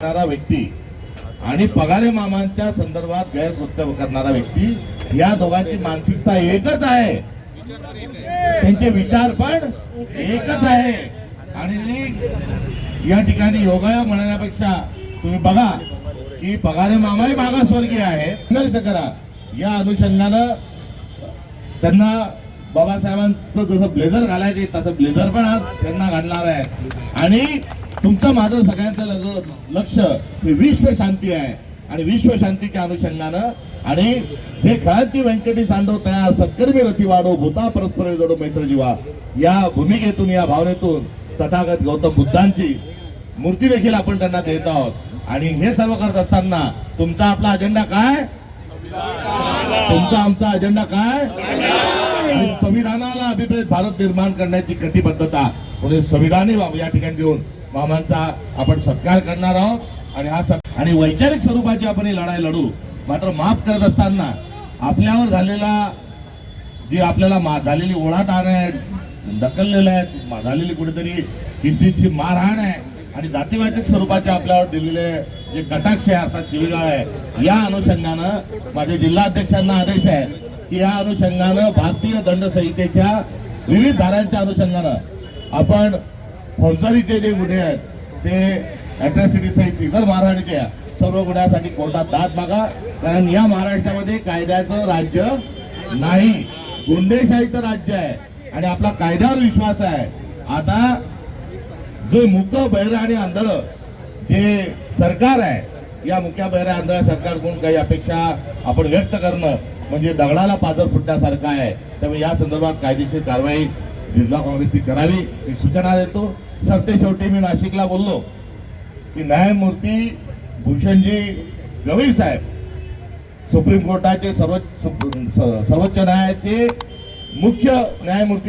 करणारा व्यक्ती आणि पगारे मामांच्या संदर्भात गैरकृत्य करणारा व्यक्ती या दोघांची मानसिकता एकच आहे. त्यांचे विचार पण एकच आहे. आणि या ठिकाणी योगाया म्हणण्यापेक्षा तुम्ही बघा की पगारे मामाही मागासवर्गीय आहे संघर्ष करा. या अनुषंगानं त्यांना बाबासाहेबांचं जसं ब्लेझर घालायचे तसं ब्लेझर पण आज त्यांना घालणार आहे. आणि तुमचं माझं सगळ्यांचं लग- लक्ष हे विश्व शांती आहे. आणि विश्व शांतीच्या अनुषंगानं आणि जे खेळाची व्यंकटी सांडव तयार सत्कर्मी रथी वाढो भूता परस्पर जोडो मैत्र जीवा या भूमिकेतून या भावनेतून तथागत गौतम बुद्धांची मूर्ती देखील आपण त्यांना देत आहोत. आणि हे सर्व करत असताना तुमचा आपला अजेंडा काय? तुमचा आमचा अजेंडा काय? संविधानाला अभिप्रेत भारत निर्माण करण्याची कटिबद्धता. म्हणजे संविधानी या ठिकाणी देऊन मामांचा आपण सत्कार करणार आहोत. आणि हा सत् आणि वैचारिक स्वरूपाची आपण ही लढाई लढू. मात्र माफ करत असताना आपल्यावर झालेला जी आपल्याला मा झालेली ओढाताण आहे ढकललेलं आहे झालेली कुठेतरी किंचितची मारहाण आहे. आणि जातीवाचक स्वरूपाचे आपल्यावर दिलेले जे कटाक्ष आहे अर्थात शिवीगाळ आहे या अनुषंगानं माझे जिल्हाध्यक्षांना आदेश आहे की या अनुषंगानं भारतीय दंड संहितेच्या विविध धारांच्या अनुषंगानं आपण फौजदारीचे जे गुन्हे आहेत ते अट्रॅसिटी सहित इतर मारहाणीच्या सर्व गुन्ह्यासाठी कोर्टात दाद मागा. कारण या महाराष्ट्रामध्ये कायद्याचं राज्य नाही. गुंडेशाहीचं राज्य आहे. आणि आपला कायद्यावर विश्वास आहे. आता जो मुक बहिर आणि आंधळ जे सरकार आहे या मुक्या बहिरा आंधळ्या सरकारकडून काही अपेक्षा आपण व्यक्त करणं म्हणजे दगडाला पाजर फुटण्यासारखं आहे. त्यामुळे या संदर्भात कायदेशीर कारवाई जिल्हा काँग्रेसची करावी. ही सूचना देतो. सरते शेवटी मी नाशिकला बोललो की न्यायमूर्ती भूषणजी गवई साहेब सुप्रीम कोर्टाचे सर्वोच्च सर्वोच्च न्यायालयाचे मुख्य न्यायमूर्ती